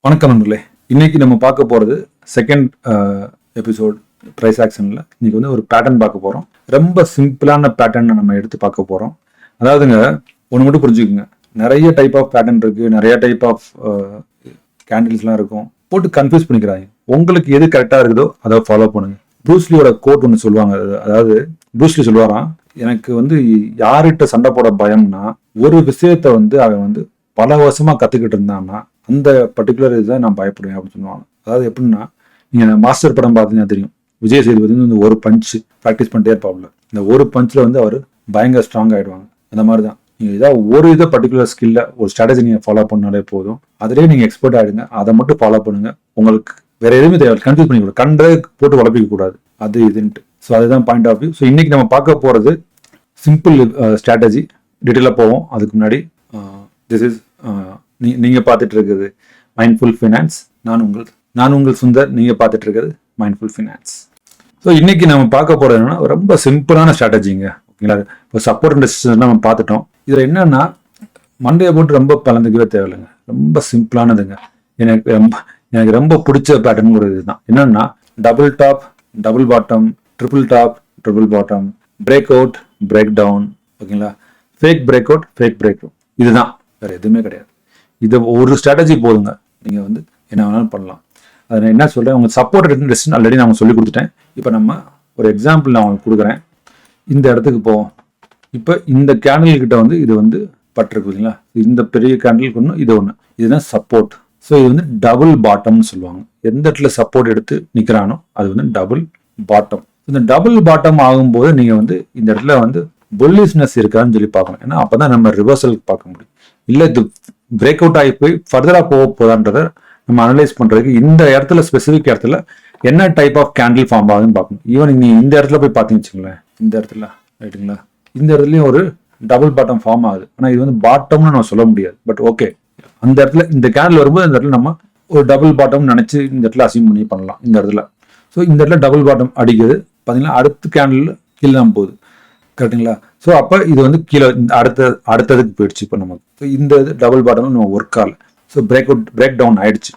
வணக்கம் நண்பர்களே. இன்னைக்கு நம்ம பார்க்க போகிறது செகண்ட் எபிசோட் ப்ரைஸ் ஆக்ஷனில் இன்னைக்கு வந்து ஒரு பேட்டர்ன் பார்க்க போகிறோம் ரொம்ப சிம்பிளான பேட்டர்ன் நம்ம எடுத்து பார்க்க போகிறோம் அதாவதுங்க ஒன்று மட்டும் புரிஞ்சுக்குங்க. நிறைய டைப் ஆஃப் பேட்டர்ன் இருக்குது நிறைய டைப் ஆஃப் கேண்டில்ஸ்லாம் இருக்கும். போட்டு கன்ஃபியூஸ் பண்ணிக்கிறாங்க. உங்களுக்கு எது கரெக்டாக இருக்குதோ அதை ஃபாலோ பண்ணுங்க. ப்ரூஸ்லியோட கோட் ஒன்று சொல்லுவாங்க. அது- அதாவது ப்ரூஸ்லி சொல்லுவாராம் எனக்கு வந்து யார்கிட்ட சண்டை போட பயம்னா ஒரு விஷயத்த வந்து அவன் வந்து பல வருஷமா கத்துக்கிட்டு இருந்தான்னா அந்த பர்டிகுலர் இதுதான் நான் பயப்படுவேன் அப்படின்னு சொல்லுவாங்க. அதாவது எப்படின்னா நீங்கள் மாஸ்டர் படம் பார்த்தீங்கன்னா தெரியும். விஜய் சேதுபதி வந்து இந்த ஒரு பஞ்ச் ப்ராக்டிஸ் பண்ணிட்டே இருப்பாப்ல இந்த ஒரு பஞ்சில் வந்து அவர் பயங்கர ஸ்ட்ராங் ஆகிடுவாங்க அந்த மாதிரி தான் நீங்கள் ஏதாவது ஒரு இதை பர்டிகுலர் ஸ்கில்ல ஒரு ஸ்ட்ராட்டஜி நீங்கள் ஃபாலோ பண்ணாலே போதும். அதிலே நீங்கள் எக்ஸ்பர்ட் ஆகிடுங்க அதை மட்டும் ஃபாலோ பண்ணுங்கள் உங்களுக்கு வேற எதுவுமே தேவை கன்ஃபியூஸ் பண்ணிக்க கண்டே போட்டு உழப்பிக்க கூடாது. அது இதுன்ட்டு. ஸோ அதுதான் பாயிண்ட் ஆஃப் வியூ ஸோ இன்னைக்கு நம்ம பார்க்க போகிறது சிம்பிள் ஸ்ட்ராட்டஜி டீட்டெயிலாக போவோம். அதுக்கு முன்னாடி uh, திஸ் இஸ் நீ நீங்கள் பார்த்துட்டு இருக்குது மைண்ட்ஃபுல் ஃபினான்ஸ் நான் உங்கள் நான் உங்கள் சுந்தர் நீங்கள் பார்த்துட்டு இருக்கிறது மைண்ட்ஃபுல் ஃபினான்ஸ் ஸோ இன்னைக்கு நம்ம பார்க்க போகிறது என்னன்னா ரொம்ப சிம்பிளான ஸ்ட்ராட்டஜிங்க. ஓகேங்களா? இப்போ சப்போர்ட் அண்ட் ரெசிஸ்டன்ஸ் நம்ம பார்த்துட்டோம். இதில் என்னன்னா மண்டையை போட்டு ரொம்ப பலந்துக்கவே தேவையில்லைங்க. ரொம்ப சிம்பிளானதுங்க. எனக்கு ரொம்ப எனக்கு ரொம்ப பிடிச்ச பேட்டர்னுங்கிறது இதுதான். என்னன்னா double top double bottom triple top triple bottom break out break down ஓகேங்களா? Fake break out fake break out இதுதான். வேறு எதுவுமே கிடையாது. இதை ஒரு ஸ்ட்ராட்டஜி போதுங்க. நீங்கள் வந்து என்ன வேணாலும் பண்ணலாம். அதை நான் என்ன சொல்கிறேன் உங்கள் சப்போர்ட் ரெஸ்ட் ஆல்ரெடி நான் உங்களுக்கு சொல்லி கொடுத்துட்டேன். இப்போ நம்ம ஒரு எக்ஸாம்பிள் நான் உங்களுக்கு கொடுக்குறேன். இந்த இடத்துக்கு போவோம். இப்போ இந்த கேண்டில் கிட்ட வந்து இது வந்து பட்டிருக்கு இல்லைங்களா? இந்த பெரிய கேண்டிலுக்கு ஒன்று இது ஒன்று இதுதான் சப்போர்ட் ஸோ இது வந்து டபுள் பாட்டம்னு சொல்லுவாங்க. எந்த இடத்துல சப்போர்ட் எடுத்து நிற்கிறானோ அது வந்து டபுள் பாட்டம் இந்த டபுள் பாட்டம் ஆகும்போது நீங்கள் வந்து இந்த இடத்துல வந்து புல்லிஸ்னஸ் இருக்கான்னு சொல்லி பார்க்கணும். ஏன்னா அப்போ தான் நம்ம ரிவர்சலுக்கு பார்க்க முடியும். இல்லை இது பிரேக் அவுட் ஆகி போய் ஃபர்தராக போக போதான்றதை நம்ம அனலைஸ் பண்ணுறதுக்கு இந்த இடத்துல ஸ்பெசிஃபிக் இடத்துல என்ன டைப் ஆஃப் கேண்டில் ஃபார்ம் ஆகுதுன்னு பார்க்கணும். ஈவன் நீ இந்த இடத்துல போய் பார்த்தீங்கன்னு வச்சுங்களேன் இந்த இடத்துல ரைட்டுங்களா இந்த இடத்துலையும் ஒரு டபுள் பாட்டம் ஃபார்ம் ஆகுது. ஆனால் இது வந்து பாட்டம்னு நம்ம சொல்ல முடியாது. பட் ஓகே அந்த இடத்துல இந்த கேண்டில் வரும்போது இந்த இடத்துல நம்ம ஒரு டபுள் பாட்டம் நினச்சி இந்த இடத்துல அசீவ் பண்ணி பண்ணலாம். இந்த இடத்துல. ஸோ இந்த இடத்துல டபுள் பாட்டம் அடிக்குது. பார்த்தீங்கன்னா அடுத்த கேண்டில் கீழே தான் போகுது. கரெக்டுங்களா ஸோ அப்போ இது வந்து கீழே இந்த அடுத்த அடுத்ததுக்கு போயிடுச்சு இப்போ நமக்கு. ஸோ இந்த இது டபுள் பாட்டம் நம்ம ஒர்க் ஆகல. So break out break down ஆயிடுச்சு.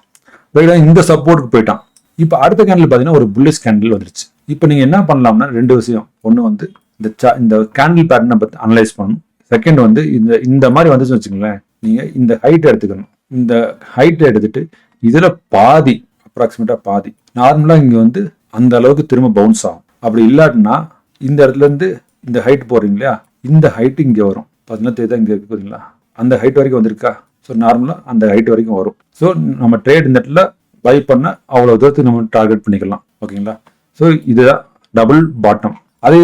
பிரேக் டவுன் இந்த சப்போர்ட்டுக்கு போயிட்டான். இப்போ அடுத்த கேண்டில் பார்த்தீங்கன்னா ஒரு புல்லிஷ் கேண்டில் வந்துருச்சு. இப்போ நீங்கள் என்ன பண்ணலாம்னா ரெண்டு விஷயம். ஒன்று வந்து இந்த சா இந்த கேண்டில் பேட்டர்னை பற்றி அனலைஸ் பண்ணணும். செகண்ட் வந்து இந்த இந்த மாதிரி வந்துச்சுன்னு வச்சுங்களேன் நீங்கள் இந்த ஹைட் எடுத்துக்கணும். இந்த ஹைட் எடுத்துட்டு இதில் பாதி அப்ராக்சிமேட்டாக பாதி. நார்மலாக இங்கே வந்து அந்த அளவுக்கு திரும்ப பவுன்ஸ் ஆகும். அப்படி இல்லாட்டினா இந்த இடத்துல இருந்து இந்த ஹைட் போகிறீங்க இல்லையா இந்த ஹைட்டு இங்கே வரும். பார்த்தீங்கன்னா தெரியுதா இங்கே இருக்கு அந்த ஹைட் வரைக்கும் வந்திருக்கா? ஸோ நார்மலாக அந்த ஹைட் வரைக்கும் வரும். ஸோ நம்ம ட்ரேட் இந்த இடத்துல பை பண்ண அவ்வளோ தூரத்துக்கு நம்ம டார்கெட் பண்ணிக்கலாம். ஓகேங்களா? ஸோ இதுதான் டபுள் பாட்டம் அதே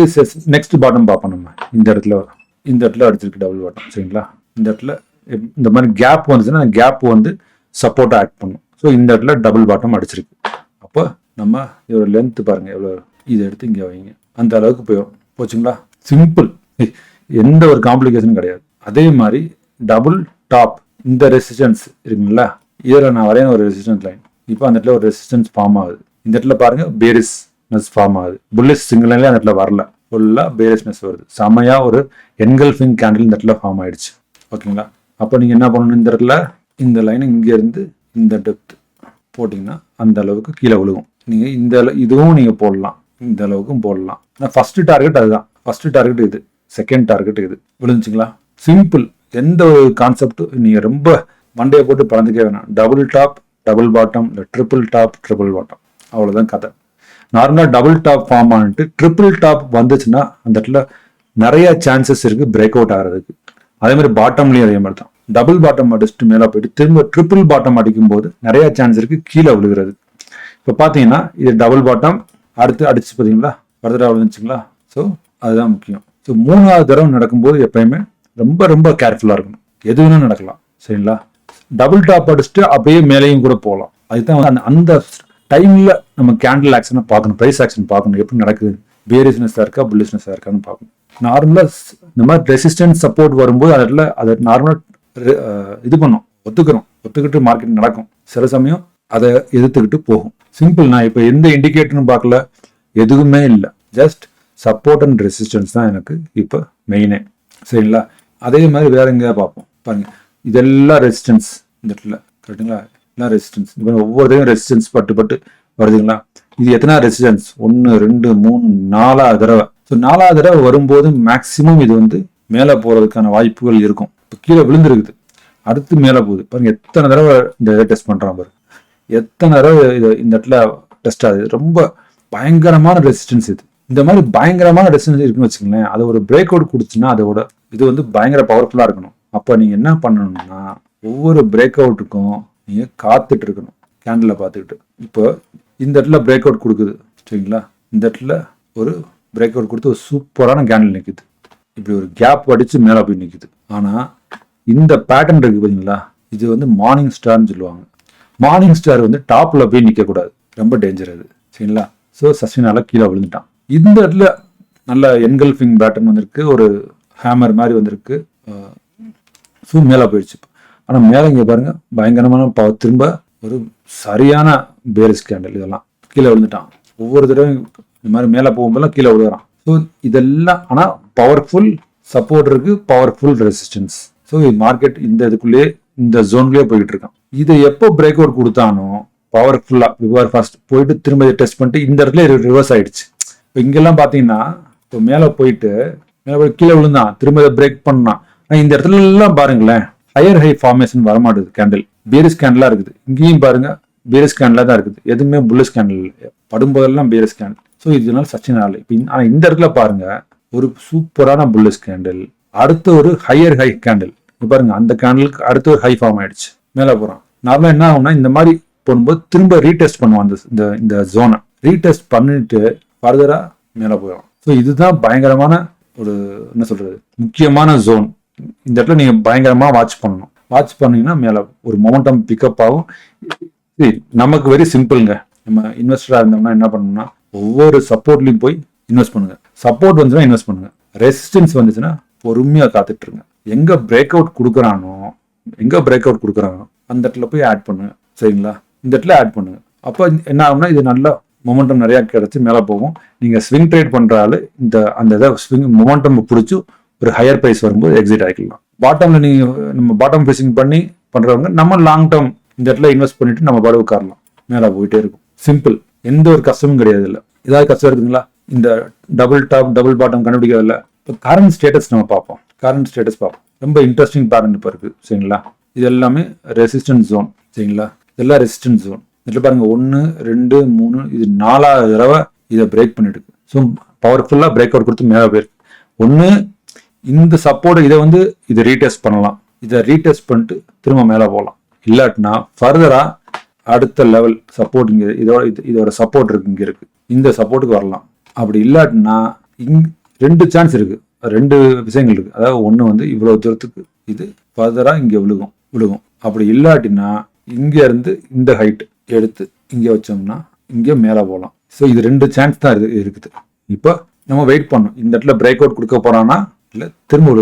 நெக்ஸ்ட் பாட்டம் பார்ப்போம் நம்ம. இந்த இடத்துல இந்த இடத்துல அடிச்சிருக்கு டபுள் பாட்டம் சரிங்களா? இந்த இடத்துல எப்- இந்த மாதிரி கேப் வந்துச்சுன்னா அந்த கேப் வந்து சப்போர்ட்டாக ஆக்ட் பண்ணும். ஸோ இந்த இடத்துல டபுள் பாட்டம் அடிச்சிருக்கு. அப்போ நம்ம இதோட லென்த்து பாருங்கள் எவ்வளோ இதை எடுத்து இங்கே வைங்க. அந்த அளவுக்கு போயிடும். போச்சுங்களா? சிம்பிள். எந்த ஒரு காம்ப்ளிகேஷனும் கிடையாது. அதே மாதிரி டபுள் டாப் இந்த ரெசிஸ்டன்ஸ் இருக்குங்களா இதில் நான் வரையன ஒரு ரெசிஸ்டன்ஸ் லைன் இப்போ அந்த இடத்துல ஒரு ரெசிஸ்டன்ஸ் ஃபார்ம் ஆகுது. இந்த இடத்துல பாருங்க பேரிஸ்னஸ் ஃபார்ம் ஆகுது. புல்லிஸ்ட் சிங்கிள் லைன்லேயே அந்த இடத்துல வரல. ஃபுல்லாக பேரிஸ்னஸ் வருது. செமையாக ஒரு என்கல்ஃபிங் கேண்டில் இந்த இடத்துல ஃபார்ம் ஆயிடுச்சு. ஓகேங்களா? அப்போ நீங்கள் என்ன பண்ணணும் இந்த இடத்துல? இந்த லைன் இங்கேருந்து இந்த டெப்த் போட்டிங்கன்னா அந்த அளவுக்கு கீழே விழுகும். நீங்கள் இந்த அளவு- இதுவும் நீங்கள் போடலாம். இந்த அளவுக்கும் போடலாம். ஆனால் ஃபஸ்ட்டு டார்கெட் அதுதான். ஃபஸ்ட்டு டார்கெட் இது செகண்ட் டார்கெட் இது. விழுந்துச்சிங்களா சிம்பிள் எந்த ஒரு கான்செப்டும் நீங்கள் ரொம்ப மண்டையை போட்டு பறந்துக்கே வேணாம். டபுள் டாப் டபுள் பாட்டம் இல்லை ட்ரிபிள் டாப் ட்ரிபிள் பாட்டம் அவ்வளோதான் கதை. நார்மலாக டபுள் டாப் ஃபார்ம் ஆனிட்டு ட்ரிபிள் டாப் வந்துச்சுன்னா அந்த இடத்துல நிறைய சான்சஸ் இருக்குது பிரேக் அவுட் ஆகிறதுக்கு. அதே மாதிரி பாட்டம்லேயும் அதே மாதிரி தான் டபுள் பாட்டம் அடிச்சுட்டு மேலே போயிட்டு திரும்ப ட்ரிபிள் பாட்டம் அடிக்கும் போது நிறைய சான்ஸ் இருக்கு கீழே விழுகிறது. இப்போ பார்த்தீங்கன்னா இது டபுள் பாட்டம் அடுத்து அடிச்சு பார்த்தீங்களா ஃபர்தராக விழுந்துச்சுங்களா? ஸோ அதுதான் முக்கியம். ஸோ மூணாவது தடவை நடக்கும்போது எப்பயுமே ரொம்ப ரொம்ப கேர்ஃபுல்லாக இருக்கணும். எது வேணும் நடக்கலாம். சரிங்களா? டபுள் டாப் அடிச்சுட்டு அப்படியே மேலேயும் கூட போகலாம். அதுதான் அந்த அந்த டைமில் நம்ம கேண்டில் ஆக்ஷனை பார்க்கணும். ப்ரைஸ் ஆக்ஷன் பார்க்கணும். எப்படி நடக்குது? பேரிஸ்னஸாக இருக்கா புல்லிஸ்னஸாக இருக்கான்னு பார்க்கணும். நார்மலாக இந்த மாதிரி ரெசிஸ்டன்ஸ் சப்போர்ட் வரும்போது அதில் அதை நார்மலாக இது பண்ணோம். ஒத்துக்கிறோம். ஒத்துக்கிட்டு மார்க்கெட் நடக்கும். சில சமயம் அதை எதிர்த்துக்கிட்டு போகும். சிம்பிள் நான் இப்போ எந்த இண்டிகேட்டரும் பார்க்கல. எதுவுமே இல்லை. ஜஸ்ட் சப்போர்ட் அண்ட் ரெசிஸ்டன்ஸ் தான் எனக்கு இப்போ மெயினே சரிங்களா? அதே மாதிரி வேற எங்கேயா பார்ப்போம். பாருங்க. இதெல்லாம் ரெசிஸ்டன்ஸ் இந்த இடத்துல. கரெக்டுங்களா எல்லாம் ரெசிஸ்டன்ஸ் இப்போ ஒவ்வொருத்தையும் ரெசிஸ்டன்ஸ் பட்டு பட்டு வருதுங்களா? இது எத்தனை ரெசிஸ்டன்ஸ் ஒன்று ரெண்டு மூணு நாலாவது தடவை. ஸோ நாலாவது தடவை வரும்போது மேக்சிமம் இது வந்து மேலே போகிறதுக்கான வாய்ப்புகள் இருக்கும். இப்போ கீழே விழுந்துருக்குது. அடுத்து மேலே போகுது. பாருங்க எத்தனை தடவை இந்த இதை டெஸ்ட் பண்ணுறான் பாருங்க எத்தனை தடவை இது இந்த இடத்துல டெஸ்ட் ஆகுது. ரொம்ப பயங்கரமான ரெசிஸ்டன்ஸ் இது. இந்த மாதிரி பயங்கரமான ரெசிஸ்டன்ஸ் இருக்குன்னு வச்சுக்கோங்களேன் அது ஒரு பிரேக் அவுட் கொடுத்துச்சுன்னா அதோட இது வந்து பயங்கர பவர்ஃபுல்லாக இருக்கணும். அப்போ நீங்கள் என்ன பண்ணணும்னா ஒவ்வொரு பிரேக் அவுட்டுக்கும் நீங்கள் காத்துட்டு இருக்கணும் கேண்டில் பார்த்துக்கிட்டு. இப்போ இந்த இடத்துல பிரேக் அவுட் கொடுக்குது சரிங்களா? இந்த இடத்துல ஒரு பிரேக் அவுட் கொடுத்து ஒரு சூப்பரான கேண்டில் நிற்குது இப்படி ஒரு கேப் அடித்து மேலே போய் நிற்குது ஆனால் இந்த பேட்டர்ன் இருக்குது பார்த்தீங்களா இது வந்து மார்னிங் ஸ்டார்னு சொல்லுவாங்க. மார்னிங் ஸ்டார் வந்து டாப்பில் போய் நிற்கக்கூடாது ரொம்ப டேஞ்சர் அது சரிங்களா? ஸோ சஸ்டினால கீழே விழுந்துட்டான். இந்த இடத்துல நல்ல என்கல்ஃபிங் பேட்டர்ன் வந்திருக்கு ஒரு ஹேமர் மாதிரி வந்திருக்கு. ஸோ மேலே போயிடுச்சு ஆனால் மேலே இங்கே பாருங்க பயங்கரமான ப திரும்ப ஒரு சரியான பேரிஸ் கேண்டல் இதெல்லாம். கீழே விழுந்துட்டான். ஒவ்வொரு தடவையும் இந்த மாதிரி மேலே போகும்போதெல்லாம் கீழே விழுகிறான். ஸோ இதெல்லாம் ஆனால் பவர்ஃபுல் சப்போர்ட் இருக்கு பவர்ஃபுல் ரெசிஸ்டன்ஸ் ஸோ மார்க்கெட் இந்த இதுக்குள்ளேயே இந்த ஜோன்லேயே போயிட்டு இருக்கான். இதை எப்போ பிரேக் அவுட் கொடுத்தானோ பவர்ஃபுல்லாக ரிவர் ஃபாஸ்ட் போயிட்டு திரும்ப டெஸ்ட் பண்ணிட்டு இந்த இடத்துல ரிவர்ஸ் ஆயிடுச்சு. இப்போ இங்கெல்லாம் பார்த்தீங்கன்னா இப்போ மேலே போயிட்டு மேலே போய் கீழே விழுந்தான் திரும்ப இதை பிரேக் பண்ணான் இந்த இடத்துல எல்லாம் பாருங்களேன் ஹையர் ஹை ஃபார்மேஷன் வரமாட்டுது கேண்டில் பீரிஸ் கேண்டலாக இருக்குது. இங்கேயும் பாருங்க பீரிஸ் கேண்டலாக தான் இருக்குது. எதுவுமே புல்லிஸ் கேண்டில் இல்லை. படும்போதெல்லாம் பீரிஸ் கேண்டில் ஸோ இதனால சச்சின் ஆகலை இப்போ ஆனால் இந்த இடத்துல பாருங்க ஒரு சூப்பரான புல்லிஸ் கேண்டில் அடுத்து ஒரு ஹையர் ஹை கேண்டில் பாருங்க அந்த கேண்டலுக்கு அடுத்து ஒரு ஹை ஃபார்ம் ஆயிடுச்சு. மேலே போகிறோம் நார்மலாக என்ன ஆகும்னா இந்த மாதிரி போகும்போது திரும்ப ரீடெஸ்ட் பண்ணுவோம் அந்த இந்த இந்த ஜோனை ரீடெஸ்ட் பண்ணிட்டு ஃபர்தராக மேலே போயிடும் ஸோ இதுதான் பயங்கரமான ஒரு என்ன சொல்கிறது முக்கியமான ஜோன் இந்த இடத்துல நீங்கள் பயங்கரமாக வாட்ச் பண்ணணும். வாட்ச் பண்ணீங்கன்னா மேலே ஒரு மொமெண்டம் பிக்கப் ஆகும். நமக்கு வெரி சிம்பிள்ங்க நம்ம இன்வெஸ்டராக இருந்தோம்னா என்ன பண்ணணும்னா ஒவ்வொரு சப்போர்ட்லையும் போய் இன்வெஸ்ட் பண்ணுங்கள் சப்போர்ட் வந்துச்சுன்னா இன்வெஸ்ட் பண்ணுங்கள் ரெசிஸ்டன்ஸ் வந்துச்சுன்னா பொறுமையாக காத்துட்ருங்க. எங்கே பிரேக் அவுட் கொடுக்குறானோ எங்கே பிரேக் அவுட் கொடுக்குறானோ அந்த இடத்துல போய் ஆட் பண்ணுங்க. சரிங்களா? இந்த இடத்துல ஆட் பண்ணுங்க. அப்போ என்ன ஆகும்னா இது நல்லா மொமெண்டம் நிறையா கிடச்சி மேலே போகும். நீங்கள் ஸ்விங் ட்ரேட் பண்ணுறாலும் இந்த அந்த இதை ஸ்விங் மொமெண்டம் பிடிச்சி ஒரு ஹையர் ப்ரைஸ் வரும்போது எக்ஸிட் ஆகிக்கலாம் பாட்டமில் நீங்கள் நம்ம பாட்டம் ஃபிஷிங் பண்ணி பண்ணுறவங்க நம்ம லாங் டேர்ம் இந்த இடத்துல இன்வெஸ்ட் பண்ணிட்டு நம்ம பாடு உட்காரலாம் மேலே போயிட்டே இருக்கும். சிம்பிள் எந்த ஒரு கஷ்டமும் கிடையாது இல்லை. ஏதாவது கஷ்டம் இருக்குங்களா இந்த டபுள் டாப் டபுள் பாட்டம் கண்டுபிடிக்கிறதில்ல இப்போ கரண்ட் ஸ்டேட்டஸ் நம்ம பார்ப்போம். கரண்ட் ஸ்டேட்டஸ் பார்ப்போம். ரொம்ப இன்ட்ரெஸ்டிங் பேரண்ட் இப்போ இருக்குது சரிங்களா? இது எல்லாமே ரெசிஸ்டன்ஸ் ஜோன் சரிங்களா? இதெல்லாம் ரெசிஸ்டன்ஸ் ஜோன் இதில் பாருங்கள் ஒன்று ரெண்டு மூணு இது நாலாவது தடவை இதை பிரேக் பண்ணிட்டு ஸோ பவர்ஃபுல்லாக பிரேக் அவுட் கொடுத்து மேலே போயிருக்கு. ஒன்று இந்த சப்போர்ட் இதை வந்து இதை ரீடெஸ்ட் பண்ணலாம். இதை ரீடெஸ்ட் பண்ணிட்டு திரும்ப மேலே போகலாம். இல்லாட்டினா ஃபர்தராக அடுத்த லெவல் சப்போர்ட் இங்கே இதோட இது இதோட சப்போர்ட் இருக்கு இங்கே இருக்கு. இந்த சப்போர்ட்டுக்கு வரலாம். அப்படி இல்லாட்டினா இங் ரெண்டு சான்ஸ் இருக்கு. ரெண்டு விஷயங்கள் இருக்கு. அதாவது ஒன்று வந்து இவ்வளோ தூரத்துக்கு இது ஃபர்தராக இங்கே விழுகும் விழுகும். அப்படி இல்லாட்டினா இங்கேருந்து இந்த ஹைட்டு எடுத்து இங்கே வச்சோம்னா இங்கே மேலே போகலாம். ஸோ இது ரெண்டு சான்ஸ் தான் இருக்கு இருக்குது. இப்போ நம்ம வெயிட் பண்ணணும். இந்த இடத்துல பிரேக் அவுட் கொடுக்க போகிறான்னா இல்லை திரும்ப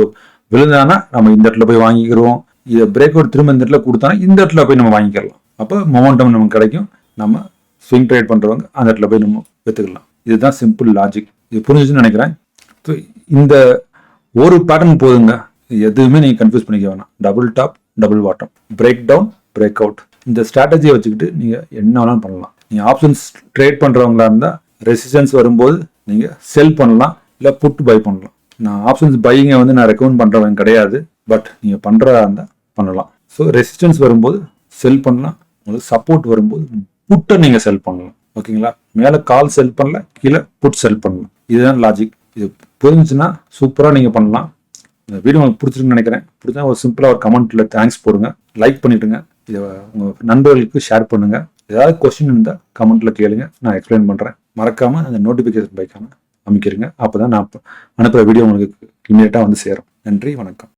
விழுந்தானா நம்ம இந்த இடத்துல போய் வாங்கிக்கிறோம். இதை பிரேக் அவுட் திரும்ப இந்த இடத்துல கொடுத்தானா இந்த இடத்துல போய் நம்ம வாங்கிக்கலாம் அப்போ மொமெண்டம் நமக்கு கிடைக்கும். நம்ம ஸ்விங் ட்ரேட் பண்ணுறவங்க அந்த இடத்துல போய் நம்ம எடுத்துக்கலாம் இதுதான் சிம்பிள் லாஜிக் இது புரிஞ்சுன்னு நினைக்கிறேன். ஸோ இந்த ஒரு பேட்டர்ன் போதுங்க. எதுவுமே நீங்கள் கன்ஃபியூஸ் பண்ணிக்க வேணாம். Double top double bottom break down break out இந்த ஸ்ட்ராட்டஜியை வச்சுக்கிட்டு நீங்கள் என்ன வேணாலும் பண்ணலாம். நீங்கள் ஆப்ஷன்ஸ் ட்ரேட் பண்ணுறவங்களா இருந்தால் ரெசிஸ்டன்ஸ் வரும்போது நீங்கள் செல் பண்ணலாம் இல்லை புட் பை பண்ணலாம். நான் ஆப்ஷன்ஸ் பையிங்கை வந்து நான் ரெக்கமெண்ட் பண்ணுறவங்க கிடையாது பட் நீங்கள் பண்ணுறதா இருந்தால் பண்ணலாம். ஸோ ரெசிஸ்டன்ஸ் வரும்போது செல் பண்ணலாம் உங்களுக்கு சப்போர்ட் வரும்போது புட்டை நீங்கள் செல் பண்ணலாம். ஓகேங்களா? மேலே கால் செல் பண்ணல கீழே புட் செல் பண்ணலாம். இதுதான் லாஜிக் இது புரிஞ்சுச்சுன்னா சூப்பராக நீங்கள் பண்ணலாம். இந்த வீடியோ உங்களுக்கு பிடிச்சிருக்குன்னு நினைக்கிறேன். பிடிச்சா ஒரு சிம்பிளாக ஒரு கமெண்ட்டில் தேங்க்ஸ் போடுங்க. லைக் பண்ணிவிடுங்க இதை உங்கள் நண்பர்களுக்கு ஷேர் பண்ணுங்கள் ஏதாவது கொஸ்டின் இருந்தால் கமெண்ட்டில் கேளுங்க. நான் எக்ஸ்பிளைன் பண்ணுறேன் மறக்காமல் அந்த நோட்டிஃபிகேஷன் பைக்கான அமைக்கிறீங்க. அப்பதான் நான் அனுப்புகிற வீடியோ உங்களுக்கு இமீடியட்டாக வந்து சேரும். நன்றி வணக்கம்.